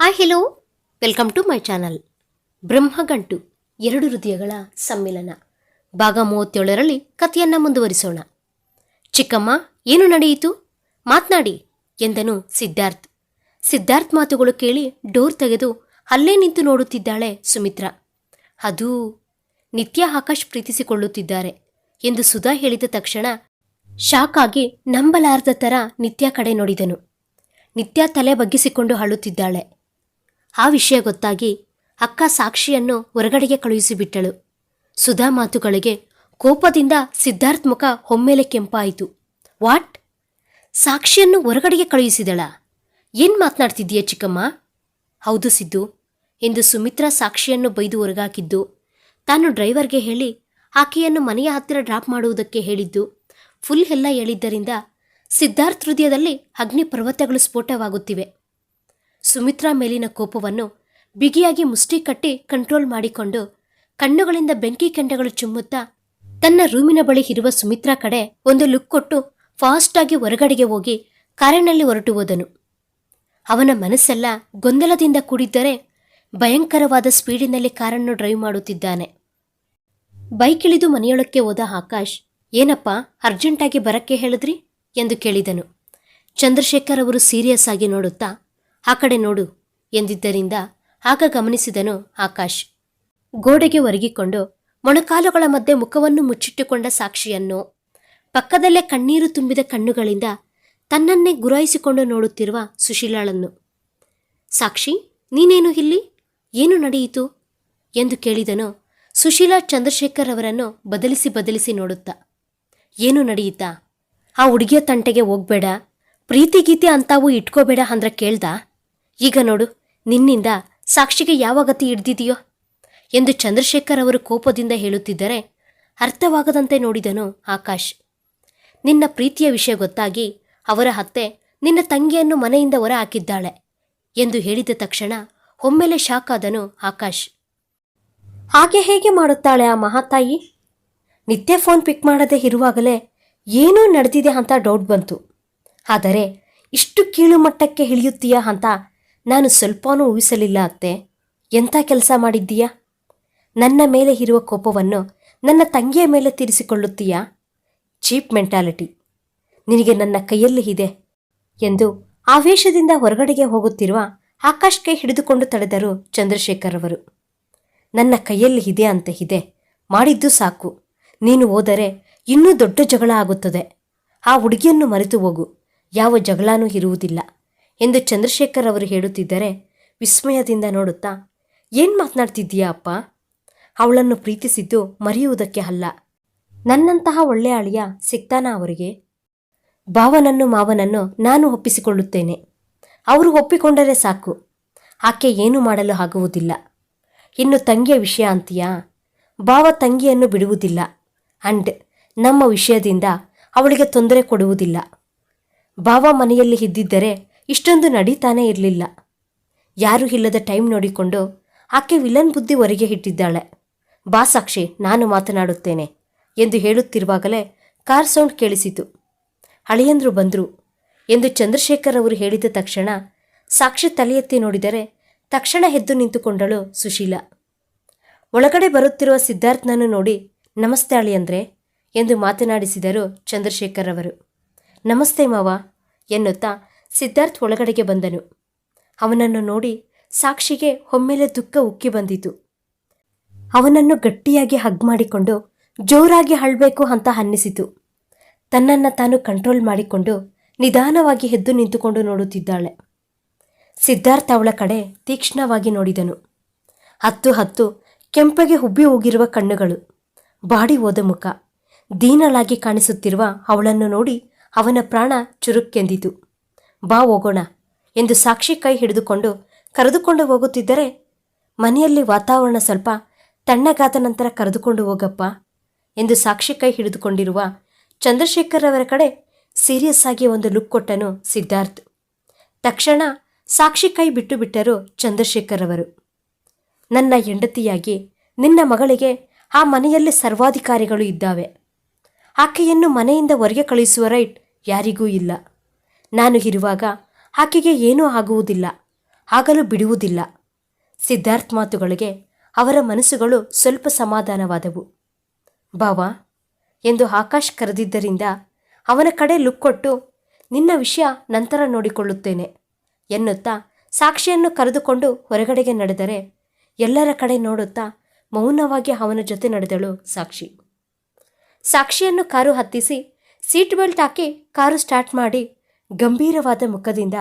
Hi hello welcome to my channel Brahmagantu, ಎರಡು ಹೃದಯಗಳ ಸಮ್ಮಿಲನ. ಭಾಗ ಮೂವತ್ತೇಳರಲ್ಲಿ ಕಥೆಯನ್ನ ಮುಂದುವರಿಸೋಣ. ಚಿಕ್ಕಮ್ಮ, ಏನು ನಡೆಯಿತು? ಮಾತನಾಡಿ, ಎಂದನು ಸಿದ್ಧಾರ್ಥ್. ಸಿದ್ಧಾರ್ಥ್ ಮಾತುಗಳು ಕೇಳಿ ಡೋರ್ ತೆಗೆದು ಅಲ್ಲೇ ನಿಂತು ನೋಡುತ್ತಿದ್ದಾಳೆ ಸುಮಿತ್ರಾ. ಅದು ನಿತ್ಯ ಆಕಾಶ್ ಪ್ರೀತಿಸಿಕೊಳ್ಳುತ್ತಿದ್ದಾರೆ ಎಂದು ಸುಧಾ ಹೇಳಿದ ತಕ್ಷಣ ಶಾಕ್ ಆಗಿ ನಂಬಲಾರದ ಥರ ನಿತ್ಯ ಕಡೆ ನೋಡಿದನು. ನಿತ್ಯ ತಲೆ ಬಗ್ಗಿಸಿಕೊಂಡು ಅಳುತ್ತಿದ್ದಾಳೆ. ಆ ವಿಷಯ ಗೊತ್ತಾಗಿ ಅಕ್ಕ ಸಾಕ್ಷಿಯನ್ನು ಹೊರಗಡೆಗೆ ಕಳುಹಿಸಿಬಿಟ್ಟಳು. ಸುಧಾ ಮಾತುಗಳಿಗೆ ಕೋಪದಿಂದ ಸಿದ್ಧಾರ್ಥ್ ಮುಖ ಒಮ್ಮೆಲೆ ಕೆಂಪಾಯಿತು. ವಾಟ್? ಸಾಕ್ಷಿಯನ್ನು ಹೊರಗಡೆಗೆ ಕಳುಹಿಸಿದಳ? ಏನ್ ಮಾತನಾಡ್ತಿದ್ದೀಯ ಚಿಕ್ಕಮ್ಮ? ಹೌದು ಸಿದ್ದು ಎಂದು ಸುಮಿತ್ರಾ ಸಾಕ್ಷಿಯನ್ನು ಬೈದು ಹೊರಗಾಕಿದ್ದು ತಾನು ಡ್ರೈವರ್ಗೆ ಹೇಳಿ ಆಕೆಯನ್ನು ಮನೆಯ ಹತ್ತಿರ ಡ್ರಾಪ್ ಮಾಡುವುದಕ್ಕೆ ಹೇಳಿದ್ದು. ಫುಲ್ ಎಲ್ಲ ಹೇಳಿದ್ದರಿಂದ ಸಿದ್ಧಾರ್ಥ್ ಹೃದಯದಲ್ಲಿ ಅಗ್ನಿ ಪರ್ವತಗಳು ಸ್ಫೋಟವಾಗುತ್ತಿವೆ. ಸುಮಿತ್ರಾ ಮೇಲಿನ ಕೋಪವನ್ನು ಬಿಗಿಯಾಗಿ ಮುಷ್ಟಿ ಕಟ್ಟಿ ಕಂಟ್ರೋಲ್ ಮಾಡಿಕೊಂಡು ಕಣ್ಣುಗಳಿಂದ ಬೆಂಕಿ ಕೆಂಡಗಳು ಚುಮ್ಮುತ್ತಾ ತನ್ನ ರೂಮಿನ ಬಳಿ ಇರುವ ಸುಮಿತ್ರಾ ಕಡೆ ಒಂದು ಲುಕ್ ಕೊಟ್ಟು ಫಾಸ್ಟಾಗಿ ಹೊರಗಡೆಗೆ ಹೋಗಿ ಕಾರಿನಲ್ಲಿ ಹೊರಟು ಹೋದನು. ಅವನ ಮನಸ್ಸೆಲ್ಲ ಗೊಂದಲದಿಂದ ಕೂಡಿದ್ದರೆ ಭಯಂಕರವಾದ ಸ್ಪೀಡಿನಲ್ಲಿ ಕಾರನ್ನು ಡ್ರೈವ್ ಮಾಡುತ್ತಿದ್ದಾನೆ. ಬೈಕ್ ಇಳಿದು ಮನೆಯೊಳಕ್ಕೆ ಹೋದ ಆಕಾಶ್, ಏನಪ್ಪ, ಅರ್ಜೆಂಟಾಗಿ ಬರಕ್ಕೆ ಹೇಳಿದ್ರಿ? ಎಂದು ಕೇಳಿದನು. ಚಂದ್ರಶೇಖರ್ ಅವರು ಸೀರಿಯಸ್ ಆಗಿ ನೋಡುತ್ತಾ ಆ ಕಡೆ ನೋಡು ಎಂದಿದ್ದರಿಂದ ಆಗ ಗಮನಿಸಿದನು ಆಕಾಶ್. ಗೋಡೆಗೆ ಒರಗಿಕೊಂಡು ಮೊಣಕಾಲುಗಳ ಮಧ್ಯೆ ಮುಖವನ್ನು ಮುಚ್ಚಿಟ್ಟುಕೊಂಡ ಸಾಕ್ಷಿಯನ್ನು. ಪಕ್ಕದಲ್ಲೇ ಕಣ್ಣೀರು ತುಂಬಿದ ಕಣ್ಣುಗಳಿಂದ ತನ್ನನ್ನೇ ಗುರಾಯಿಸಿಕೊಂಡು ನೋಡುತ್ತಿರುವ ಸುಶೀಲಾಳನ್ನು. ಸಾಕ್ಷಿ, ನೀನೇನು ಇಲ್ಲಿ? ಏನು ನಡೆಯಿತು? ಎಂದು ಕೇಳಿದನು ಸುಶೀಲಾ ಚಂದ್ರಶೇಖರ್ ಅವರನ್ನು ಬದಲಿಸಿ ಬದಲಿಸಿ ನೋಡುತ್ತಾ. ಏನು ನಡೆಯಿತಾ? ಆ ಹುಡುಗಿಯ ತಂಟೆಗೆ ಹೋಗ್ಬೇಡ ಪ್ರೀತಿ ಗೀತೆ ಅಂತಾವು ಇಟ್ಕೋಬೇಡ ಅಂದ್ರೆ ಕೇಳ್ದ? ಈಗ ನೋಡು, ನಿನ್ನಿಂದ ಸಾಕ್ಷಿಗೆ ಯಾವ ಗತಿ ಹಿಡ್ದಿದೆಯೋ? ಎಂದು ಚಂದ್ರಶೇಖರ್ ಅವರು ಕೋಪದಿಂದ ಹೇಳುತ್ತಿದ್ದರೆ ಅರ್ಥವಾಗದಂತೆ ನೋಡಿದನು ಆಕಾಶ್. ನಿನ್ನ ಪ್ರೀತಿಯ ವಿಷಯ ಗೊತ್ತಾಗಿ ಅವರ ಹತ್ತೆ ನಿನ್ನ ತಂಗಿಯನ್ನು ಮನೆಯಿಂದ ಹೊರ ಹಾಕಿದ್ದಾಳೆ ಎಂದು ಹೇಳಿದ ತಕ್ಷಣ ಒಮ್ಮೆಲೆ ಶಾಕ್ ಆದನು ಆಕಾಶ್. ಹಾಗೆ ಹೇಗೆ ಮಾಡುತ್ತಾಳೆ ಆ ಮಹಾತಾಯಿ? ನಿತ್ಯ ಫೋನ್ ಪಿಕ್ ಮಾಡದೆ ಇರುವಾಗಲೇ ಏನೋ ನಡೆದಿದೆ ಅಂತ ಡೌಟ್ ಬಂತು. ಆದರೆ ಇಷ್ಟು ಕೀಳು ಮಟ್ಟಕ್ಕೆ ಇಳಿಯುತ್ತೀಯಾ ಅಂತ ನಾನು ಸ್ವಲ್ಪನೂ ಊಹಿಸಲಿಲ್ಲ ಅತ್ತೆ. ಎಂಥ ಕೆಲಸ ಮಾಡಿದ್ದೀಯಾ? ನನ್ನ ಮೇಲೆ ಇರುವ ಕೋಪವನ್ನು ನನ್ನ ತಂಗಿಯ ಮೇಲೆ ತೀರಿಸಿಕೊಳ್ಳುತ್ತೀಯಾ? Cheap mentality. ನಿನಗೆ ನನ್ನ ಕೈಯಲ್ಲಿ ಇದೆ ಎಂದು ಆವೇಶದಿಂದ ಹೊರಗಡೆಗೆ ಹೋಗುತ್ತಿರುವ ಆಕಾಶ್ ಕೈ ಹಿಡಿದುಕೊಂಡು ತಡೆದರು ಚಂದ್ರಶೇಖರ್ ಅವರು. ನನ್ನ ಕೈಯಲ್ಲಿ ಇದೆ ಅಂತ ಇದೆ. ಮಾಡಿದ್ದು ಸಾಕು. ನೀನು ಹೋದರೆ ಇನ್ನೂ ದೊಡ್ಡ ಜಗಳ ಆಗುತ್ತದೆ. ಆ ಹುಡುಗಿಯನ್ನು ಮರೆತು ಹೋಗು. ಯಾವ ಜಗಳನೂ ಇರುವುದಿಲ್ಲ. ಎಂದು ಚಂದ್ರಶೇಖರ್ ಅವರು ಹೇಳುತ್ತಿದ್ದರೆ ವಿಸ್ಮಯದಿಂದ ನೋಡುತ್ತಾ, ಏನು ಮಾತನಾಡ್ತಿದ್ದೀಯಾ ಅಪ್ಪ? ಅವಳನ್ನು ಪ್ರೀತಿಸಿದ್ದು ಮರೆಯುವುದಕ್ಕೆ ಅಲ್ಲ. ನನ್ನಂತಹ ಒಳ್ಳೆಯ ಅಳಿಯ ಸಿಗ್ತಾನಾ ಅವರಿಗೆ? ಭಾವನನ್ನು ಮಾವನನ್ನು ನಾನು ಒಪ್ಪಿಸಿಕೊಳ್ಳುತ್ತೇನೆ. ಅವರು ಒಪ್ಪಿಕೊಂಡರೆ ಸಾಕು. ಆಕೆ ಏನು ಮಾಡಲು ಆಗುವುದಿಲ್ಲ. ಇನ್ನು ತಂಗಿಯ ವಿಷಯ ಅಂತೀಯಾ? ಭಾವ ತಂಗಿಯನ್ನು ಬಿಡುವುದಿಲ್ಲ. ಅಂಡ್ ನಮ್ಮ ವಿಷಯದಿಂದ ಅವಳಿಗೆ ತೊಂದರೆ ಕೊಡುವುದಿಲ್ಲ. ಭಾವ ಮನೆಯಲ್ಲಿ ಇದ್ದಿದ್ದರೆ ಇಷ್ಟೊಂದು ನಡೀತಾನೆ ಇರಲಿಲ್ಲ. ಯಾರೂ ಇಲ್ಲದ ಟೈಮ್ ನೋಡಿಕೊಂಡು ಆಕೆ ವಿಲನ್ ಬುದ್ಧಿ ಹೊರಗೆ ಇಟ್ಟಿದ್ದಾಳೆ. ಬಾ ಸಾಕ್ಷಿ, ನಾನು ಮಾತನಾಡುತ್ತೇನೆ ಎಂದು ಹೇಳುತ್ತಿರುವಾಗಲೇ ಕಾರ್ ಸೌಂಡ್ ಕೇಳಿಸಿತು. ಹಳೆಯಂದ್ರು ಬಂದರು. ಎಂದು ಚಂದ್ರಶೇಖರ್ ಅವರು ಹೇಳಿದ ತಕ್ಷಣ ಸಾಕ್ಷಿ ತಲೆಯೆತ್ತಿ ನೋಡಿದರೆ ತಕ್ಷಣ ಎದ್ದು ನಿಂತುಕೊಂಡಳು ಸುಶೀಲಾ. ಒಳಗಡೆ ಬರುತ್ತಿರುವ ಸಿದ್ಧಾರ್ಥನನ್ನು ನೋಡಿ ನಮಸ್ತೆ ಅಳಿಯಂದ್ರೆ ಎಂದು ಮಾತನಾಡಿಸಿದರು ಚಂದ್ರಶೇಖರ್ ಅವರು. ನಮಸ್ತೆ ಮಾವ ಎನ್ನುತ್ತಾ ಸಿದ್ಧಾರ್ಥ್ ಒಳಗಡೆಗೆ ಬಂದನು. ಅವನನ್ನು ನೋಡಿ ಸಾಕ್ಷಿಗೆ ಒಮ್ಮೆಲೆ ದುಃಖ ಉಕ್ಕಿ ಬಂದಿತು. ಅವನನ್ನು ಗಟ್ಟಿಯಾಗಿ ಹಗ್ ಮಾಡಿಕೊಂಡು ಜೋರಾಗಿ ಅಳ್ಬೇಕು ಅಂತ ಅನ್ನಿಸಿತು. ತನ್ನನ್ನು ತಾನು ಕಂಟ್ರೋಲ್ ಮಾಡಿಕೊಂಡು ನಿಧಾನವಾಗಿ ಎದ್ದು ನಿಂತುಕೊಂಡು ನೋಡುತ್ತಿದ್ದಾಳೆ. ಸಿದ್ಧಾರ್ಥ ಅವಳ ಕಡೆ ತೀಕ್ಷ್ಣವಾಗಿ ನೋಡಿದನು. ಹತ್ತು ಹತ್ತು ಕೆಂಪಗೆ ಹುಬ್ಬಿ ಹೋಗಿರುವ ಕಣ್ಣುಗಳು, ಬಾಡಿ ಹೋದ ಮುಖ, ದೀನಳಾಗಿ ಕಾಣಿಸುತ್ತಿರುವ ಅವಳನ್ನು ನೋಡಿ ಅವನ ಪ್ರಾಣ ಚುರುಕ್ಕೆಂದಿತು. ಬಾ ಹೋಗೋಣ ಎಂದು ಸಾಕ್ಷಿ ಕೈ ಹಿಡಿದುಕೊಂಡು ಕರೆದುಕೊಂಡು ಹೋಗುತ್ತಿದ್ದರೆ ಮನೆಯಲ್ಲಿ ವಾತಾವರಣ ಸ್ವಲ್ಪ ತಣ್ಣಗಾದ ನಂತರ ಕರೆದುಕೊಂಡು ಹೋಗಪ್ಪ ಎಂದು ಸಾಕ್ಷಿ ಕೈ ಹಿಡಿದುಕೊಂಡಿರುವ ಚಂದ್ರಶೇಖರ್ ಅವರ ಕಡೆ ಸೀರಿಯಸ್ ಆಗಿ ಒಂದು ಲುಕ್ ಕೊಟ್ಟನು ಸಿದ್ಧಾರ್ಥ್. ತಕ್ಷಣ ಸಾಕ್ಷಿ ಕೈ ಬಿಟ್ಟು ಬಿಟ್ಟರು ಚಂದ್ರಶೇಖರ್ ಅವರು. ನನ್ನ ಹೆಂಡತಿಯಾಗಿ ನಿನ್ನ ಮಗಳಿಗೆ ಆ ಮನೆಯಲ್ಲಿ ಸರ್ವಾಧಿಕಾರಿಗಳು ಇದ್ದಾವೆ. ಆಕೆಯನ್ನು ಮನೆಯಿಂದ ಹೊರಗೆ ಕಳುಹಿಸುವ ರೈಟ್ ಯಾರಿಗೂ ಇಲ್ಲ. ನಾನು ಇರುವಾಗ ಆಕೆಗೆ ಏನೂ ಆಗುವುದಿಲ್ಲ, ಆಗಲು ಬಿಡುವುದಿಲ್ಲ. ಸಿದ್ಧಾರ್ಥ್ ಮಾತುಗಳಿಗೆ ಅವರ ಮನಸ್ಸುಗಳು ಸ್ವಲ್ಪ ಸಮಾಧಾನವಾದವು. ಬಾವಾ, ಎಂದು ಆಕಾಶ್ ಕರೆದಿದ್ದರಿಂದ ಅವನ ಕಡೆ ಲುಕ್ ಕೊಟ್ಟು, ನಿನ್ನ ವಿಷಯ ನಂತರ ನೋಡಿಕೊಳ್ಳುತ್ತೇನೆ ಎನ್ನುತ್ತಾ ಸಾಕ್ಷಿಯನ್ನು ಕರೆದುಕೊಂಡು ಹೊರಗಡೆಗೆ ನಡೆದರೆ ಎಲ್ಲರ ಕಡೆ ನೋಡುತ್ತಾ ಮೌನವಾಗಿ ಅವನ ಜೊತೆ ನಡೆದಳು ಸಾಕ್ಷಿ. ಸಾಕ್ಷಿಯನ್ನು ಕಾರು ಹತ್ತಿಸಿ ಸೀಟ್ ಬೆಲ್ಟ್ ಹಾಕಿ ಕಾರು ಸ್ಟಾರ್ಟ್ ಮಾಡಿ ಗಂಭೀರವಾದ ಮುಖದಿಂದ,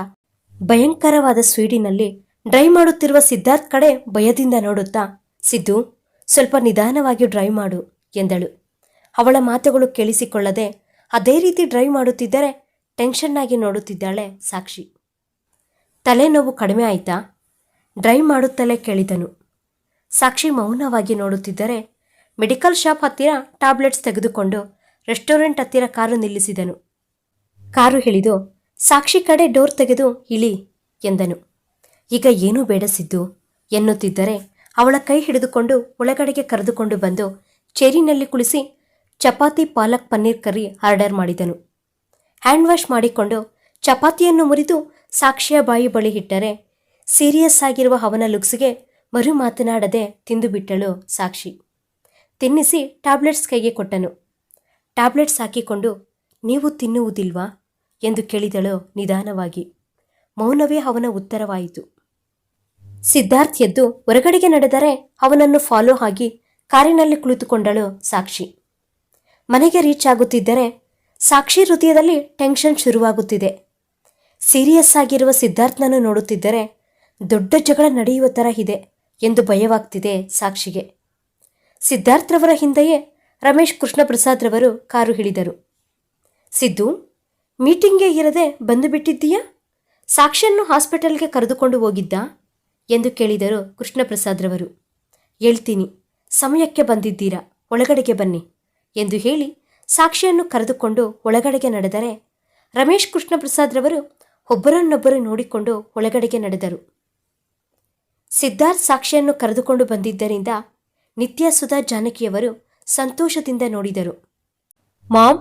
ಭಯಂಕರವಾದ ಸ್ವೀಡಿನಲ್ಲಿ ಡ್ರೈವ್ ಮಾಡುತ್ತಿರುವ ಸಿದ್ಧಾರ್ಥ್ ಕಡೆ ಭಯದಿಂದ ನೋಡುತ್ತಾ, ಸಿದ್ದು, ಸ್ವಲ್ಪ ನಿಧಾನವಾಗಿ ಡ್ರೈವ್ ಮಾಡು, ಎಂದಳು. ಅವಳ ಮಾತುಗಳು ಕೇಳಿಸಿಕೊಳ್ಳದೆ ಅದೇ ರೀತಿ ಡ್ರೈವ್ ಮಾಡುತ್ತಿದ್ದರೆ ಟೆನ್ಷನ್ನಾಗಿ ನೋಡುತ್ತಿದ್ದಾಳೆ ಸಾಕ್ಷಿ. ತಲೆನೋವು ಕಡಿಮೆ ಆಯ್ತಾ? ಡ್ರೈವ್ ಮಾಡುತ್ತಲೇ ಕೇಳಿದನು. ಸಾಕ್ಷಿ ಮೌನವಾಗಿ ನೋಡುತ್ತಿದ್ದರೆ ಮೆಡಿಕಲ್ ಶಾಪ್ ಹತ್ತಿರ ಟ್ಯಾಬ್ಲೆಟ್ಸ್ ತೆಗೆದುಕೊಂಡು ರೆಸ್ಟೋರೆಂಟ್ ಹತ್ತಿರ ಕಾರು ನಿಲ್ಲಿಸಿದನು. ಕಾರು ಹಿಡಿದು ಸಾಕ್ಷಿ ಕಡೆ ಡೋರ್ ತೆಗೆದು ಇಳಿ ಎಂದನು. ಈಗ ಏನೂ ಬೇಡಸಿದ್ದು ಎನ್ನುತ್ತಿದ್ದರೆ ಅವಳ ಕೈ ಹಿಡಿದುಕೊಂಡು ಒಳಗಡೆಗೆ ಕರೆದುಕೊಂಡು ಬಂದು ಚೇರಿನಲ್ಲಿ ಕುಳಿಸಿ ಚಪಾತಿ, ಪಾಲಕ್, ಪನ್ನೀರ್ ಕರಿ ಆರ್ಡರ್ ಮಾಡಿದನು. ಹ್ಯಾಂಡ್ ವಾಶ್ ಮಾಡಿಕೊಂಡು ಚಪಾತಿಯನ್ನು ಮುರಿದು ಸಾಕ್ಷಿಯ ಬಾಯಿ ಬಳಿ ಇಟ್ಟರೆ ಸೀರಿಯಸ್ ಆಗಿರುವ ಅವನ ಲುಕ್ಸ್ಗೆ ಮರು ಮಾತನಾಡದೆ ತಿಂದುಬಿಟ್ಟಳು ಸಾಕ್ಷಿ. ತಿನ್ನಿಸಿ ಟ್ಯಾಬ್ಲೆಟ್ಸ್ ಕೈಗೆ ಕೊಟ್ಟನು. ಟ್ಯಾಬ್ಲೆಟ್ಸ್ ಹಾಕಿಕೊಂಡು, ನೀವು ತಿನ್ನುವುದಿಲ್ವಾ? ಎಂದು ಕೇಳಿದಳು ನಿಧಾನವಾಗಿ. ಮೌನವೇ ಅವನ ಉತ್ತರವಾಯಿತು. ಸಿದ್ಧಾರ್ಥ್ ಎದ್ದು ಹೊರಗಡೆಗೆ ನಡೆದರೆ ಅವನನ್ನು ಫಾಲೋ ಆಗಿ ಕಾರಿನಲ್ಲಿ ಕುಳಿತುಕೊಂಡಳು ಸಾಕ್ಷಿ. ಮನೆಗೆ ರೀಚ್ ಆಗುತ್ತಿದ್ದರೆ ಸಾಕ್ಷಿ ಹೃದಯದಲ್ಲಿ ಟೆನ್ಷನ್ ಶುರುವಾಗುತ್ತಿದೆ. ಸೀರಿಯಸ್ ಆಗಿರುವ ಸಿದ್ಧಾರ್ಥನನ್ನು ನೋಡುತ್ತಿದ್ದರೆ ದೊಡ್ಡ ಜಗಳ ನಡೆಯುವ ಥರ ಇದೆ ಎಂದು ಭಯವಾಗ್ತಿದೆ ಸಾಕ್ಷಿಗೆ. ಸಿದ್ಧಾರ್ಥ್ರವರ ಹಿಂದೆಯೇ ರಮೇಶ್ ಕೃಷ್ಣ ಪ್ರಸಾದ್ರವರು ಕಾರು ಹಿಡಿದರು. ಸಿದ್ದು ಮೀಟಿಂಗ್ಗೆ ಇರದೆ ಬಂದು ಬಿಟ್ಟಿದ್ದೀಯಾ ಸಾಕ್ಷಿಯನ್ನು ಹಾಸ್ಪಿಟಲ್ಗೆ ಕರೆದುಕೊಂಡು ಹೋಗಿದ್ದ? ಎಂದು ಕೇಳಿದರು ಕೃಷ್ಣಪ್ರಸಾದ್ರವರು. ಹೇಳ್ತೀನಿ, ಸಮಯಕ್ಕೆ ಬಂದಿದ್ದೀರಾ? ಒಳಗಡೆಗೆ ಬನ್ನಿ ಎಂದು ಹೇಳಿ ಸಾಕ್ಷಿಯನ್ನು ಕರೆದುಕೊಂಡು ಒಳಗಡೆಗೆ ನಡೆದರೆ ರಮೇಶ್ ಕೃಷ್ಣಪ್ರಸಾದ್ರವರು ಒಬ್ಬರನ್ನೊಬ್ಬರು ನೋಡಿಕೊಂಡು ಒಳಗಡೆಗೆ ನಡೆದರು. ಸಿದ್ಧಾರ್ಥ್ ಸಾಕ್ಷಿಯನ್ನು ಕರೆದುಕೊಂಡು ಬಂದಿದ್ದರಿಂದ ನಿತ್ಯ ಸುಧಾ ಜಾನಕಿಯವರು ಸಂತೋಷದಿಂದ ನೋಡಿದರು. ಮಾಮ್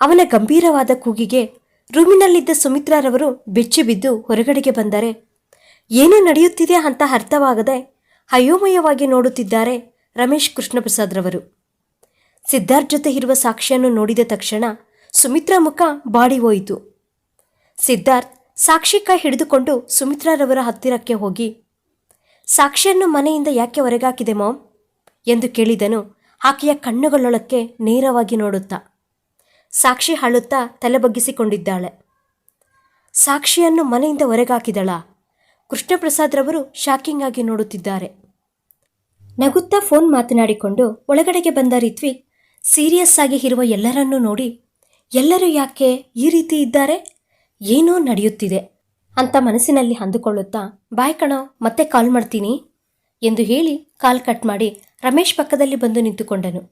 ಅವನ ಗಂಭೀರವಾದ ಕೂಗಿಗೆ ರೂಮಿನಲ್ಲಿದ್ದ ಸುಮಿತ್ರಾರವರು ಬೆಚ್ಚಿ ಬಿದ್ದು ಹೊರಗಡೆಗೆ ಬಂದರೆ, ಏನೇ ನಡೆಯುತ್ತಿದೆ ಅಂತ ಅರ್ಥವಾಗದೆ ಅಯೋಮಯವಾಗಿ ನೋಡುತ್ತಿದ್ದಾರೆ ರಮೇಶ್ ಕೃಷ್ಣಪ್ರಸಾದ್ರವರು. ಸಿದ್ಧಾರ್ಥ್ ಜೊತೆ ಇರುವ ಸಾಕ್ಷಿಯನ್ನು ನೋಡಿದ ತಕ್ಷಣ ಸುಮಿತ್ರಾ ಮುಖ ಬಾಡಿ ಹೋಯಿತು. ಸಿದ್ಧಾರ್ಥ್ ಸಾಕ್ಷಿ ಕೈ ಹಿಡಿದುಕೊಂಡು ಸುಮಿತ್ರಾರವರ ಹತ್ತಿರಕ್ಕೆ ಹೋಗಿ, ಸಾಕ್ಷಿಯನ್ನು ಮನೆಯಿಂದ ಯಾಕೆ ಹೊರಗಾಕಿದೆ ಮಾಮ್? ಎಂದು ಕೇಳಿದನು. ಆಕೆಯ ಕಣ್ಣುಗಳೊಳಕ್ಕೆ ನೇರವಾಗಿ ನೋಡುತ್ತಾ ಸಾಕ್ಷಿ ಹಾಳುತ್ತಾ ತಲೆಬಗ್ಗಿಸಿಕೊಂಡಿದ್ದಾಳೆ. ಸಾಕ್ಷಿಯನ್ನು ಮನೆಯಿಂದ ಹೊರಗಾಕಿದಳ. ಕೃಷ್ಣಪ್ರಸಾದ್ರವರು ಶಾಕಿಂಗ್ ಆಗಿ ನೋಡುತ್ತಿದ್ದಾರೆ. ನಗುತ್ತಾ ಫೋನ್ ಮಾತನಾಡಿಕೊಂಡು ಒಳಗಡೆಗೆ ಬಂದ ರೀತ್ವಿ, ಸೀರಿಯಸ್ ಆಗಿ ಇರುವ ಎಲ್ಲರನ್ನೂ ನೋಡಿ, ಎಲ್ಲರೂ ಯಾಕೆ ಈ ರೀತಿ ಇದ್ದಾರೆ? ಏನೋ ನಡೆಯುತ್ತಿದೆ ಅಂತ ಮನಸ್ಸಿನಲ್ಲಿ ಅಂದುಕೊಳ್ಳುತ್ತಾ, ಬಾಯ್ ಕಣೋ, ಮತ್ತೆ ಕಾಲ್ ಮಾಡ್ತೀನಿ ಎಂದು ಹೇಳಿ ಕಾಲ್ ಕಟ್ ಮಾಡಿ ರಮೇಶ್ ಪಕ್ಕದಲ್ಲಿ ಬಂದು ನಿಂತುಕೊಂಡನು.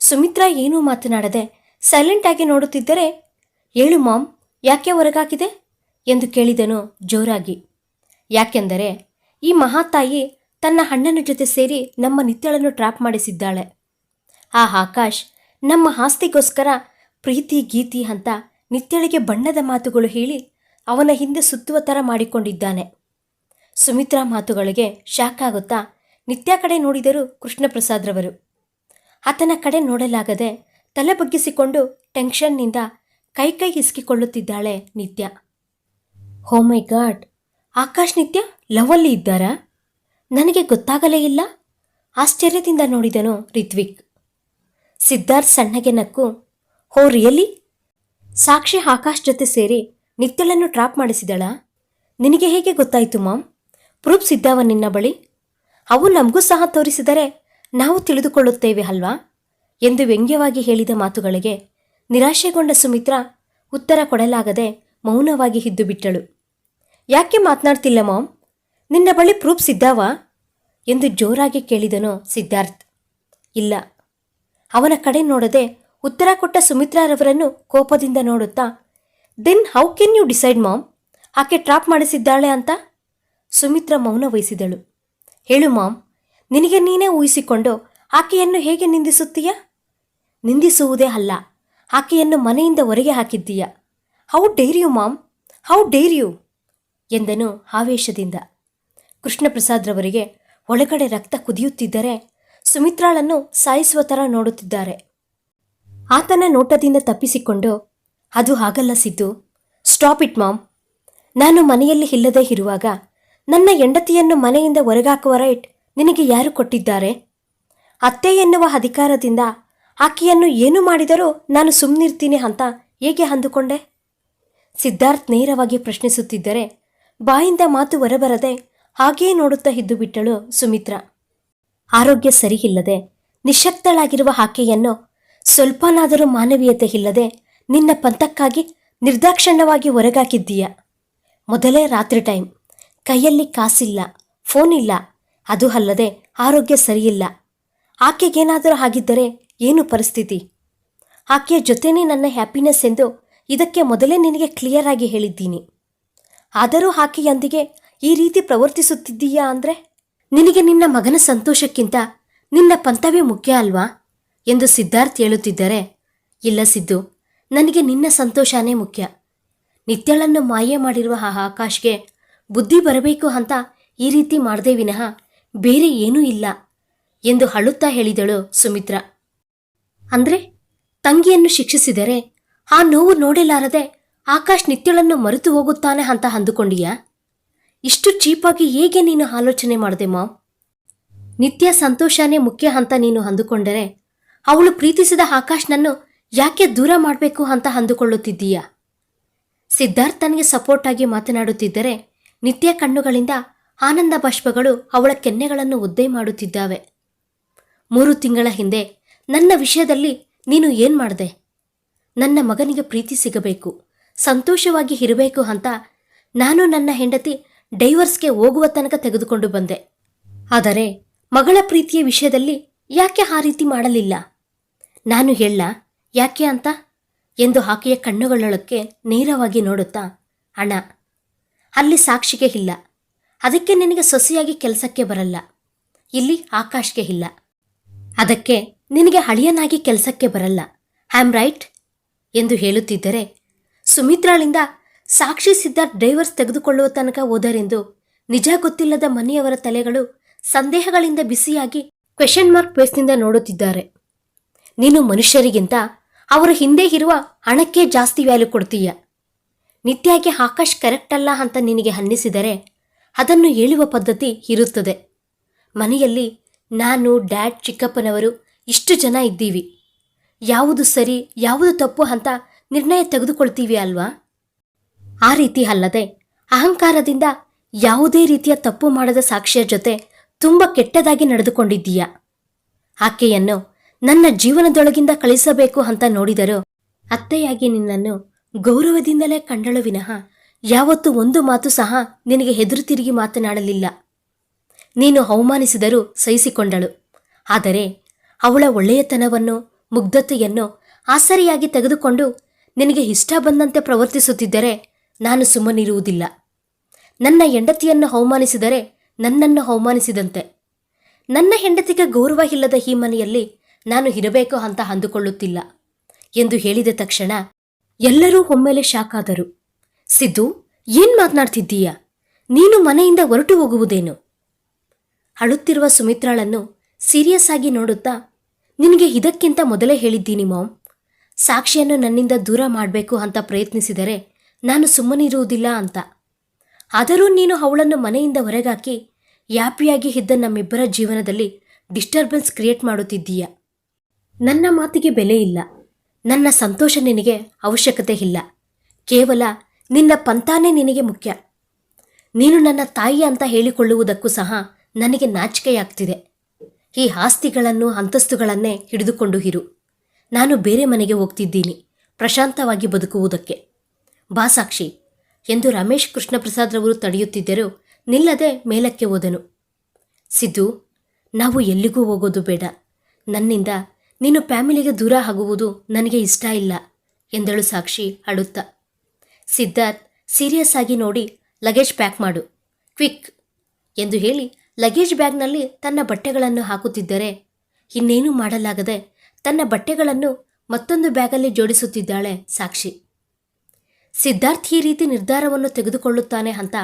ಸುಮಿತ್ರಾ ಏನೂ ಮಾತನಾಡದೆ ಸೈಲೆಂಟ್ ಆಗಿ ನೋಡುತ್ತಿದ್ದರೆ, ಏಳು ಮಾಮ್, ಯಾಕೆ ಹೊರಗಾಕಿದೆ ಎಂದು ಕೇಳಿದನು ಜೋರಾಗಿ. ಯಾಕೆಂದರೆ, ಈ ಮಹಾತಾಯಿ ತನ್ನ ಅಣ್ಣನ ಜೊತೆ ಸೇರಿ ನಮ್ಮ ನಿತ್ಯಳನ್ನು ಟ್ರ್ಯಾಪ್ ಮಾಡಿಸಿದ್ದಾಳೆ. ಆ ಆಕಾಶ್ ನಮ್ಮ ಆಸ್ತಿಗೋಸ್ಕರ ಪ್ರೀತಿ, ಗೀತಿ ಅಂತ ನಿತ್ಯಳಿಗೆ ಬಣ್ಣದ ಮಾತುಗಳು ಹೇಳಿ ಅವನ ಹಿಂದೆ ಸುತ್ತುವ ಥರ ಮಾಡಿಕೊಂಡಿದ್ದಾನೆ. ಸುಮಿತ್ರಾ ಮಾತುಗಳಿಗೆ ಶಾಕ್ ಆಗುತ್ತಾ ನಿತ್ಯ ಕಡೆ ನೋಡಿದರು ಕೃಷ್ಣಪ್ರಸಾದ್ರವರು ಆತನ ಕಡೆ ನೋಡಲಾಗದೆ ತಲೆ ಬಗ್ಗಿಸಿಕೊಂಡು ಟೆನ್ಷನ್ನಿಂದ ಕೈ ಕೈ ಹಿಸ್ಕಿಕೊಳ್ಳುತ್ತಿದ್ದಾಳೆ ನಿತ್ಯ. ಹೋ ಮೈ ಗಾಡ್! ಆಕಾಶ್ ನಿತ್ಯ ಲವಲ್ಲಿ ಇದ್ದಾರಾ? ನನಗೆ ಗೊತ್ತಾಗಲೇ ಇಲ್ಲ. ಆಶ್ಚರ್ಯದಿಂದ ನೋಡಿದನು ರಿತ್ವಿಕ್. ಸಿದ್ಧಾರ್ಥ್ ಸಣ್ಣಗೆ ನಕ್ಕು, ಹೋ, ರಿಯಲಿ? ಸಾಕ್ಷಿ ಆಕಾಶ್ ಜೊತೆ ಸೇರಿ ನಿತ್ಯಳನ್ನು ಟ್ರಾಪ್ ಮಾಡಿಸಿದಳ? ನಿನಗೆ ಹೇಗೆ ಗೊತ್ತಾಯಿತು ಮಾಮ್? ಪ್ರೂಫ್ಸ್ ಇದ್ದಾವ ನಿನ್ನ ಬಳಿ? ಅವು ನಮಗೂ ಸಹ ತೋರಿಸಿದರೆ ನಾವು ತಿಳಿದುಕೊಳ್ಳುತ್ತೇವೆ ಅಲ್ವಾ? ಎಂದು ವ್ಯಂಗ್ಯವಾಗಿ ಹೇಳಿದ ಮಾತುಗಳಿಗೆ ನಿರಾಶೆಗೊಂಡ ಸುಮಿತ್ರ ಉತ್ತರ ಕೊಡಲಾಗದೆ ಮೌನವಾಗಿ ಹಿದ್ದುಬಿಟ್ಟಳು. ಯಾಕೆ ಮಾತನಾಡ್ತಿಲ್ಲ ಮಾಮ್? ನಿನ್ನ ಬಳಿ ಪ್ರೂಫ್ಸ್ ಇದ್ದಾವಾ ಎಂದು ಜೋರಾಗಿ ಕೇಳಿದನು ಸಿದ್ಧಾರ್ಥ್. ಇಲ್ಲ. ಅವನ ಕಡೆ ನೋಡದೆ ಉತ್ತರ ಕೊಟ್ಟ ಸುಮಿತ್ರಾರವರನ್ನು ಕೋಪದಿಂದ ನೋಡುತ್ತಾ, then how can you decide mom? ಆಕೆ ಟ್ರಾಪ್ ಮಾಡಿಸಿದ್ದಾಳೆ ಅಂತ? ಸುಮಿತ್ರ ಮೌನ ವಹಿಸಿದಳು. ಹೇಳು ಮಾಮ್, ನಿನಗೆ ನೀನೇ ಊಹಿಸಿಕೊಂಡು ಆಕೆಯನ್ನು ಹೇಗೆ ನಿಂದಿಸುತ್ತೀಯ? ನಿಂದಿಸುವುದೇ ಅಲ್ಲ. ಆಕೆಯನ್ನು ಮನೆಯಿಂದ ಹೊರಗೆ ಹಾಕಿದ್ದೀಯ? How dare you mom how dare you ಎಂದನು ಆವೇಶದಿಂದ. ಕೃಷ್ಣಪ್ರಸಾದ್ರವರಿಗೆ ಒಳಗಡೆ ರಕ್ತ ಕುದಿಯುತ್ತಿದ್ದರೆ ಸುಮಿತ್ರಾಳನ್ನು ಸಾಯಿಸುವ ಥರ ನೋಡುತ್ತಿದ್ದಾರೆ. ಆತನ ನೋಟದಿಂದ ತಪ್ಪಿಸಿಕೊಂಡು, ಅದು ಹಾಗಲ್ಲ ಸಿದ್ದು. ಸ್ಟಾಪ್ ಇಟ್ ಮಾಮ್ ನಾನು ಮನೆಯಲ್ಲಿ ಇಲ್ಲದೆ ಇರುವಾಗ ನನ್ನ ಹೆಂಡತಿಯನ್ನು ಮನೆಯಿಂದ ಹೊರಗಾಕುವ ರೈಟ್ ನಿನಗೆ ಯಾರು ಕೊಟ್ಟಿದ್ದಾರೆ? ಅತ್ತೆ ಎನ್ನುವ ಅಧಿಕಾರದಿಂದ ಆಕೆಯನ್ನು ಏನು ಮಾಡಿದರೂ ನಾನು ಸುಮ್ಮನಿರ್ತೀನಿ ಅಂತ ಹೇಗೆ ಅಂದುಕೊಂಡೆ? ಸಿದ್ಧಾರ್ಥ್ ನೇರವಾಗಿ ಪ್ರಶ್ನಿಸುತ್ತಿದ್ದರೆ ಬಾಯಿಂದ ಮಾತು ಹೊರಬರದೆ ಹಾಗೆಯೇ ನೋಡುತ್ತಾ ಇದ್ದು ಬಿಟ್ಟಳು ಸುಮಿತ್ರ. ಆರೋಗ್ಯ ಸರಿಯಿಲ್ಲದೆ ನಿಶಕ್ತಳಾಗಿರುವ ಆಕೆಯನ್ನು ಸ್ವಲ್ಪನಾದರೂ ಮಾನವೀಯತೆ ಇಲ್ಲದೆ ನಿನ್ನ ಪಂಥಕ್ಕಾಗಿ ನಿರ್ದಾಕ್ಷಣ್ಯವಾಗಿ ಹೊರಗಾಕಿದ್ದೀಯ. ಮೊದಲೇ ರಾತ್ರಿ ಟೈಮ್. ಕೈಯಲ್ಲಿ ಕಾಸಿಲ್ಲ ಫೋನ್ ಇಲ್ಲ ಅದು ಅಲ್ಲದೆ ಆರೋಗ್ಯ ಸರಿಯಿಲ್ಲ. ಆಕೆಗೇನಾದರೂ ಆಗಿದ್ದರೆ ಏನು ಪರಿಸ್ಥಿತಿ? ಆಕೆಯ ಜೊತೆನೇ ನನ್ನ ಹ್ಯಾಪಿನೆಸ್ ಎಂದು ಇದಕ್ಕೆ ಮೊದಲೇ ನಿನಗೆ ಕ್ಲಿಯರ್ ಆಗಿ ಹೇಳಿದ್ದೀನಿ. ಆದರೂ ಆಕೆಯೊಂದಿಗೆ ಈ ರೀತಿ ಪ್ರವರ್ತಿಸುತ್ತಿದ್ದೀಯಾ ಅಂದರೆ? ನಿನಗೆ ನಿನ್ನ ಮಗನ ಸಂತೋಷಕ್ಕಿಂತ ನಿನ್ನ ಪಂಥವೇ ಮುಖ್ಯ ಅಲ್ವಾ? ಎಂದು ಸಿದ್ಧಾರ್ಥ್ ಹೇಳುತ್ತಿದ್ದರೆ, ಇಲ್ಲ ಸಿದ್ದು, ನನಗೆ ನಿನ್ನ ಸಂತೋಷನೇ ಮುಖ್ಯ. ನಿತ್ಯಳನ್ನು ಮಾಯೆ ಮಾಡಿರುವ ಆ ಆಕಾಶ್ಗೆ ಬುದ್ಧಿ ಬರಬೇಕು ಅಂತ ಈ ರೀತಿ ಮಾಡದೆ ವಿನಃ ಬೇರೆ ಏನೂ ಇಲ್ಲ ಎಂದು ಅಳುತ್ತಾ ಹೇಳಿದಳು ಸುಮಿತ್ರಾ. ಅಂದ್ರೆ ತಂಗಿಯನ್ನು ಶಿಕ್ಷಿಸಿದರೆ ಆ ನೋವು ನೋಡಿಲಾರದೆ ಆಕಾಶ್ ನಿತ್ಯಳನ್ನು ಮರೆತು ಹೋಗುತ್ತಾನೆ ಅಂತ ಅಂದುಕೊಂಡಿಯಾ? ಇಷ್ಟು ಚೀಪಾಗಿ ಹೇಗೆ ನೀನು ಆಲೋಚನೆ ಮಾಡಿದೆ ಮಾವ್ ನಿತ್ಯ ಸಂತೋಷನೇ ಮುಖ್ಯ ಅಂತ ನೀನು ಅಂದುಕೊಂಡರೆ ಅವಳು ಪ್ರೀತಿಸಿದ ಆಕಾಶ್ನನ್ನು ಯಾಕೆ ದೂರ ಮಾಡಬೇಕು ಅಂತ ಅಂದುಕೊಳ್ಳುತ್ತಿದ್ದೀಯ? ಸಿದ್ಧಾರ್ಥನಿಗೆ ಸಪೋರ್ಟ್ ಆಗಿ ಮಾತನಾಡುತ್ತಿದ್ದರೆ ನಿತ್ಯ ಕಣ್ಣುಗಳಿಂದ ಆನಂದ ಬಾಷ್ಪಗಳು ಅವಳ ಕೆನ್ನೆಗಳನ್ನು ಒದ್ದೆ ಮಾಡುತ್ತಿದ್ದಾವೆ. ಮೂರು ತಿಂಗಳ ಹಿಂದೆ ನನ್ನ ವಿಷಯದಲ್ಲಿ ನೀನು ಏನ್ ಮಾಡಿದೆ? ನನ್ನ ಮಗನಿಗೆ ಪ್ರೀತಿ ಸಿಗಬೇಕು, ಸಂತೋಷವಾಗಿ ಇರಬೇಕು ಅಂತ ನಾನು ನನ್ನ ಹೆಂಡತಿ ಡೈವರ್ಸ್ಗೆ ಹೋಗುವ ತನಕ ತೆಗೆದುಕೊಂಡು ಬಂದೆ. ಆದರೆ ಮಗಳ ಪ್ರೀತಿಯ ವಿಷಯದಲ್ಲಿ ಯಾಕೆ ಆ ರೀತಿ ಮಾಡಲಿಲ್ಲ? ನಾನು ಹೇಳ, ಯಾಕೆ ಅಂತ ಎಂದು ಆಕೆಯ ಕಣ್ಣುಗಳೊಳಕ್ಕೆ ನೇರವಾಗಿ ನೋಡುತ್ತಾ, ಅಣ್ಣ, ಅಲ್ಲಿ ಸಾಕ್ಷಿಗೆ ಇಲ್ಲ. ಅದಕ್ಕೆ ನಿನಗೆ ಸೊಸೆಯಾಗಿ ಕೆಲಸಕ್ಕೆ ಬರಲ್ಲ. ಇಲ್ಲಿ ಆಕಾಶ್ಗೆ ಇಲ್ಲ. ಅದಕ್ಕೆ ನಿನಗೆ ಹಳಿಯನಾಗಿ ಕೆಲಸಕ್ಕೆ ಬರಲ್ಲ. ಹ್ಯಾಮ್ ರೈಟ್ ಎಂದು ಹೇಳುತ್ತಿದ್ದರೆ ಸುಮಿತ್ರಾಳಿಂದ ಸಾಕ್ಷಿ ಸಿದ್ಧಾರ್ಥ್ ಡೈವರ್ಸ್ ತೆಗೆದುಕೊಳ್ಳುವ ತನಕ ಹೋದರೆಂದು ನಿಜ ಗೊತ್ತಿಲ್ಲದ ಮನೆಯವರ ತಲೆಗಳು ಸಂದೇಹಗಳಿಂದ ಬಿಸಿಯಾಗಿ ಕ್ವೆಶನ್ ಮಾರ್ಕ್ ಬೇಸ್ನಿಂದ ನೋಡುತ್ತಿದ್ದಾರೆ. ನೀನು ಮನುಷ್ಯರಿಗಿಂತ ಅವರ ಹಿಂದೆ ಇರುವ ಹಣಕ್ಕೆ ಜಾಸ್ತಿ ವ್ಯಾಲ್ಯೂ ಕೊಡ್ತೀಯ. ನಿತ್ಯಾಗೆ ಆಕಾಶ್ ಕರೆಕ್ಟ್ ಅಲ್ಲ ಅಂತ ನಿನಗೆ ಅನ್ನಿಸಿದರೆ ಅದನ್ನು ಹೇಳುವ ಪದ್ಧತಿ ಇರುತ್ತದೆ. ಮನೆಯಲ್ಲಿ ನಾನು ಡ್ಯಾಡ್ ಚಿಕ್ಕಪ್ಪನವರು ಇಷ್ಟು ಜನ ಇದ್ದೀವಿ. ಯಾವುದು ಸರಿ, ಯಾವುದು ತಪ್ಪು ಅಂತ ನಿರ್ಣಯ ತೆಗೆದುಕೊಳ್ತೀವಿ ಅಲ್ವಾ? ಆ ರೀತಿ ಅಲ್ಲದೆ ಅಹಂಕಾರದಿಂದ ಯಾವುದೇ ರೀತಿಯ ತಪ್ಪು ಮಾಡದ ಸಾಕ್ಷಿಯ ಜೊತೆ ತುಂಬ ಕೆಟ್ಟದಾಗಿ ನಡೆದುಕೊಂಡಿದ್ದೀಯ? ಆಕೆಯನ್ನು ನನ್ನ ಜೀವನದೊಳಗಿಂದ ಕಳಿಸಬೇಕು ಅಂತ ನೋಡಿದರೂ ಅತ್ತೆಯಾಗಿ ನಿನ್ನನ್ನು ಗೌರವದಿಂದಲೇ ಕಂಡಳು ವಿನಃ ಯಾವತ್ತೂ ಒಂದು ಮಾತು ಸಹ ನಿನಗೆ ಹೆದರು ತಿರುಗಿ ಮಾತನಾಡಲಿಲ್ಲ. ನೀನು ಅವಮಾನಿಸಿದರೂ ಸಹಿಸಿಕೊಂಡಳು. ಆದರೆ ಅವಳ ಒಳ್ಳೆಯತನವನ್ನು, ಮುಗ್ಧತೆಯನ್ನು ಆಸರಿಯಾಗಿ ತೆಗೆದುಕೊಂಡು ನಿನಗೆ ಇಷ್ಟ ಬಂದಂತೆ ಪ್ರವರ್ತಿಸುತ್ತಿದ್ದರೆ ನಾನು ಸುಮ್ಮನಿರುವುದಿಲ್ಲ. ನನ್ನ ಹೆಂಡತಿಯನ್ನು ಅವಮಾನಿಸಿದರೆ ನನ್ನನ್ನು ಅವಮಾನಿಸಿದಂತೆ. ನನ್ನ ಹೆಂಡತಿಗೆ ಗೌರವ ಇಲ್ಲದ ಈ ಮನೆಯಲ್ಲಿ ನಾನು ಇರಬೇಕು ಅಂತ ಅಂದುಕೊಳ್ಳುತ್ತಿಲ್ಲ ಎಂದು ಹೇಳಿದ ತಕ್ಷಣ ಎಲ್ಲರೂ ಒಮ್ಮೆಲೆ ಶಾಕಾದರು ಸಿದ್ದು, ಏನ್ ಮಾತನಾಡ್ತಿದ್ದೀಯ? ನೀನು ಮನೆಯಿಂದ ಹೊರಟು ಹೋಗುವುದೇನು? ಅಳುತ್ತಿರುವ ಸುಮಿತ್ರಾಳನ್ನು ಸೀರಿಯಸ್ ಆಗಿ ನೋಡುತ್ತಾ ನಿನಗೆ ಇದಕ್ಕಿಂತ ಮೊದಲೇ ಹೇಳಿದ್ದೀನಿ ಮಾಮ್ ಸಾಕ್ಷಿಯನ್ನು ನನ್ನಿಂದ ದೂರ ಮಾಡಬೇಕು ಅಂತ ಪ್ರಯತ್ನಿಸಿದರೆ ನಾನು ಸುಮ್ಮನಿರುವುದಿಲ್ಲ ಅಂತ. ಆದರೂ ನೀನು ಅವಳನ್ನು ಮನೆಯಿಂದ ಹೊರಗಾಕಿ ಯಾಪಿಯಾಗಿ ಇದ್ದ ನಮ್ಮಿಬ್ಬರ ಜೀವನದಲ್ಲಿ ಡಿಸ್ಟರ್ಬೆನ್ಸ್ ಕ್ರಿಯೇಟ್ ಮಾಡುತ್ತಿದ್ದೀಯ? ನನ್ನ ಮಾತಿಗೆ ಬೆಲೆ ಇಲ್ಲ. ನನ್ನ ಸಂತೋಷ ನಿನಗೆ ಅವಶ್ಯಕತೆ ಇಲ್ಲ. ಕೇವಲ ನಿನ್ನ ಪಂತಾನೇ ನಿನಗೆ ಮುಖ್ಯ. ನೀನು ನನ್ನ ತಾಯಿ ಅಂತ ಹೇಳಿಕೊಳ್ಳುವುದಕ್ಕೂ ಸಹ ನನಗೆ ನಾಚಿಕೆಯಾಗ್ತಿದೆ. ಈ ಆಸ್ತಿಗಳನ್ನು ಅಂತಸ್ತುಗಳನ್ನೇ ಹಿಡಿದುಕೊಂಡು ಇರು. ನಾನು ಬೇರೆ ಮನೆಗೆ ಹೋಗ್ತಿದ್ದೀನಿ. ಪ್ರಶಾಂತವಾಗಿ ಬದುಕುವುದಕ್ಕೆ. ಬಾ ಸಾಕ್ಷಿ ಎಂದು ರಮೇಶ್ ಕೃಷ್ಣಪ್ರಸಾದ್ರವರು ತಡೆಯುತ್ತಿದ್ದರು ನಿಲ್ಲದೆ ಮೇಲಕ್ಕೆ ಹೋದನು. ಸಿದ್ದು, ನಾವು ಎಲ್ಲಿಗೂ ಹೋಗೋದು ಬೇಡ. ನನ್ನಿಂದ ನೀನು ಫ್ಯಾಮಿಲಿಗೆ ದೂರ ಆಗುವುದು ನನಗೆ ಇಷ್ಟ ಇಲ್ಲ, ಎಂದಳು ಸಾಕ್ಷಿ ಅಳುತ್ತಾ. ಸಿದ್ಧಾರ್ಥ್, ಸೀರಿಯಸ್ ಆಗಿ ನೋಡಿ ಲಗೇಜ್ ಪ್ಯಾಕ್ ಮಾಡು. ಕ್ವಿಕ್, ಎಂದು ಹೇಳಿ ಲಗೇಜ್ ಬ್ಯಾಗ್ನಲ್ಲಿ ತನ್ನ ಬಟ್ಟೆಗಳನ್ನು ಹಾಕುತ್ತಿದ್ದರೆ, ಇನ್ನೇನು ಮಾಡಲಾಗದೆ ತನ್ನ ಬಟ್ಟೆಗಳನ್ನು ಮತ್ತೊಂದು ಬ್ಯಾಗಲ್ಲಿ ಜೋಡಿಸುತ್ತಿದ್ದಾಳೆ ಸಾಕ್ಷಿ. ಸಿದ್ಧಾರ್ಥ್ ಈ ರೀತಿ ನಿರ್ಧಾರವನ್ನು ತೆಗೆದುಕೊಳ್ಳುತ್ತಾನೆ ಅಂತ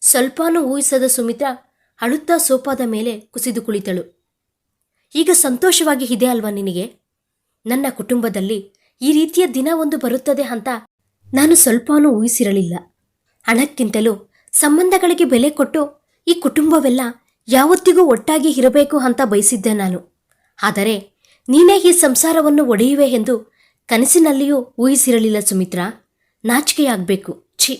ಸ್ವಲ್ಪನೂ ಊಹಿಸದ ಸುಮಿತ್ರಾ ಅಳುತ್ತಾ ಸೋಪಾದ ಮೇಲೆ ಕುಸಿದು ಕುಳಿತಳು. ಈಗ ಸಂತೋಷವಾಗಿ ಇದೆ ಅಲ್ವಾ ನಿನಗೆ? ನನ್ನ ಕುಟುಂಬದಲ್ಲಿ ಈ ರೀತಿಯ ದಿನ ಒಂದು ಬರುತ್ತದೆ ಅಂತ ನಾನು ಸ್ವಲ್ಪನೂ ಊಹಿಸಿರಲಿಲ್ಲ. ಹಣಕ್ಕಿಂತಲೂ ಸಂಬಂಧಗಳಿಗೆ ಬೆಲೆ ಕೊಟ್ಟು ಈ ಕುಟುಂಬವೆಲ್ಲ ಯಾವತ್ತಿಗೂ ಒಟ್ಟಾಗಿ ಇರಬೇಕು ಅಂತ ಬಯಸಿದ್ದೆ ನಾನು. ಆದರೆ ನೀನೇ ಈ ಸಂಸಾರವನ್ನು ಒಡೆಯುವೆ ಎಂದು ಕನಸಿನಲ್ಲಿಯೂ ಊಹಿಸಿರಲಿಲ್ಲ ಸುಮಿತ್ರಾ. ನಾಚಿಕೆಯಾಗಬೇಕು. ಛಿ.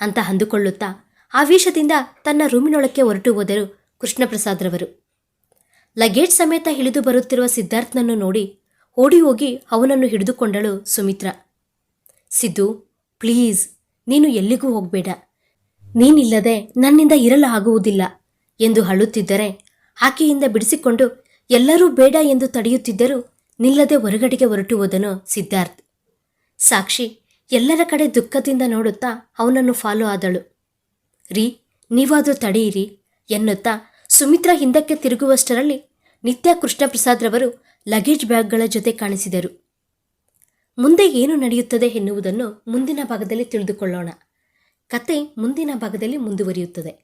ಅಂತ ಅಂದುಕೊಳ್ಳುತ್ತಾ ಆವೇಶದಿಂದ ತನ್ನ ರೂಮಿನೊಳಕ್ಕೆ ಹೊರಟು ಹೋದರು ಕೃಷ್ಣಪ್ರಸಾದ್ರವರು. ಲಗೇಜ್ ಸಮೇತ ಇಳಿದು ಬರುತ್ತಿರುವ ಸಿದ್ಧಾರ್ಥನನ್ನು ನೋಡಿ ಓಡಿ ಹೋಗಿ ಅವನನ್ನು ಹಿಡಿದುಕೊಂಡಳು ಸುಮಿತ್ರ. ಸಿದ್ದು, ಪ್ಲೀಸ್, ನೀನು ಎಲ್ಲಿಗೂ ಹೋಗಬೇಡ. ನೀನಿಲ್ಲದೆ ನನ್ನಿಂದ ಇರಲು ಆಗುವುದಿಲ್ಲ ಎಂದು ಅಳುತ್ತಿದ್ದರೆ ಆಕೆಯಿಂದ ಬಿಡಿಸಿಕೊಂಡು ಎಲ್ಲರೂ ಬೇಡ ಎಂದು ತಡೆಯುತ್ತಿದ್ದರೂ ನಿಲ್ಲದೆ ಹೊರಗಡೆಗೆ ಹೊರಟುವುದನು ಸಿದ್ಧಾರ್ಥ್. ಸಾಕ್ಷಿ, ಎಲ್ಲರ ಕಡೆ ದುಃಖದಿಂದ ನೋಡುತ್ತಾ ಅವನನ್ನು ಫಾಲೋ ಆದಳು. ರೀ, ನೀವಾದರೂ ತಡೆಯಿರಿ ಎನ್ನುತ್ತಾ ಸುಮಿತ್ರಾ ಹಿಂದಕ್ಕೆ ತಿರುಗುವಷ್ಟರಲ್ಲಿ ನಿತ್ಯ ಕೃಷ್ಣಪ್ರಸಾದ್ರವರು ಲಗೇಜ್ ಬ್ಯಾಗ್ಗಳ ಜೊತೆ ಕಾಣಿಸಿದರು. ಮುಂದೆ ಏನು ನಡೆಯುತ್ತದೆ ಎನ್ನುವುದನ್ನು ಮುಂದಿನ ಭಾಗದಲ್ಲಿ ತಿಳಿದುಕೊಳ್ಳೋಣ. ಕತೆ ಮುಂದಿನ ಭಾಗದಲ್ಲಿ ಮುಂದುವರಿಯುತ್ತದೆ.